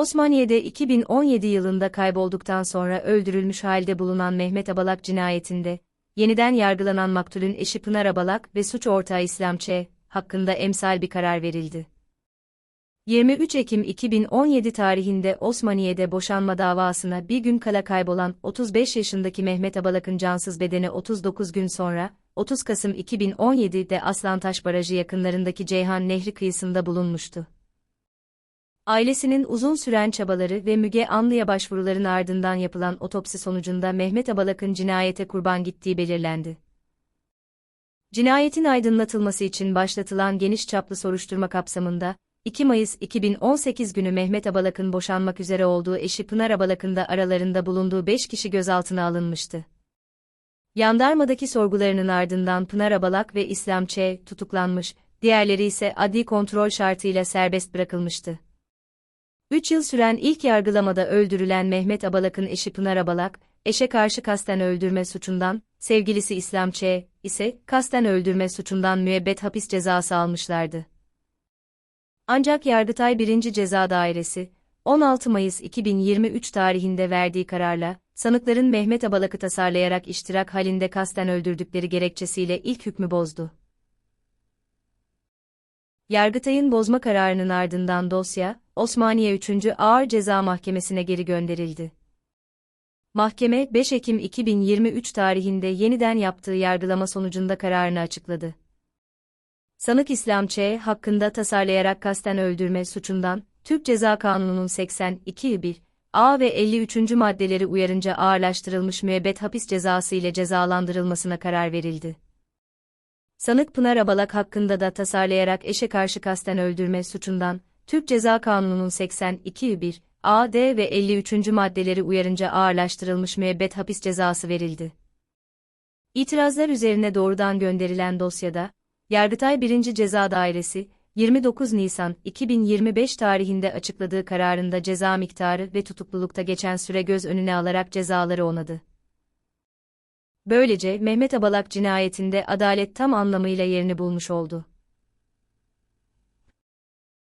Osmaniye'de 2017 yılında kaybolduktan sonra öldürülmüş halde bulunan Mehmet Abalak cinayetinde, yeniden yargılanan maktulün eşi Pınar Abalak ve suç ortağı İslam Ç. hakkında emsal bir karar verildi. 23 Ekim 2017 tarihinde Osmaniye'de boşanma davasına bir gün kala kaybolan 35 yaşındaki Mehmet Abalak'ın cansız bedeni 39 gün sonra, 30 Kasım 2017'de Aslantaş Barajı yakınlarındaki Ceyhan Nehri kıyısında bulunmuştu. Ailesinin uzun süren çabaları ve Müge Anlı'ya başvuruların ardından yapılan otopsi sonucunda Mehmet Abalak'ın cinayete kurban gittiği belirlendi. Cinayetin aydınlatılması için başlatılan geniş çaplı soruşturma kapsamında, 2 Mayıs 2018 günü Mehmet Abalak'ın boşanmak üzere olduğu eşi Pınar Abalak'ın da aralarında bulunduğu 5 kişi gözaltına alınmıştı. Yandarmadaki sorgularının ardından Pınar Abalak ve İslam Ç. tutuklanmış, diğerleri ise adli kontrol şartıyla serbest bırakılmıştı. 3 yıl süren ilk yargılamada öldürülen Mehmet Abalak'ın eşi Pınar Abalak, eşe karşı kasten öldürme suçundan, sevgilisi İslam Ç. ise kasten öldürme suçundan müebbet hapis cezası almışlardı. Ancak Yargıtay 1. Ceza Dairesi, 16 Mayıs 2023 tarihinde verdiği kararla, sanıkların Mehmet Abalak'ı tasarlayarak iştirak halinde kasten öldürdükleri gerekçesiyle ilk hükmü bozdu. Yargıtay'ın bozma kararının ardından dosya, Osmaniye 3. Ağır Ceza Mahkemesi'ne geri gönderildi. Mahkeme 5 Ekim 2023 tarihinde yeniden yaptığı yargılama sonucunda kararını açıkladı. Sanık İslam Ç. hakkında tasarlayarak kasten öldürme suçundan, Türk Ceza Kanunu'nun 82.1 A ve 53. maddeleri uyarınca ağırlaştırılmış müebbet hapis cezası ile cezalandırılmasına karar verildi. Sanık Pınar Abalak hakkında da tasarlayarak eşe karşı kasten öldürme suçundan, Türk Ceza Kanunu'nun 82.1 A, D ve 53. maddeleri uyarınca ağırlaştırılmış müebbet hapis cezası verildi. İtirazlar üzerine doğrudan gönderilen dosyada, Yargıtay 1. Ceza Dairesi, 29 Nisan 2025 tarihinde açıkladığı kararında ceza miktarı ve tutuklulukta geçen süre göz önüne alarak cezaları onadı. Böylece Mehmet Abalak cinayetinde adalet tam anlamıyla yerini bulmuş oldu.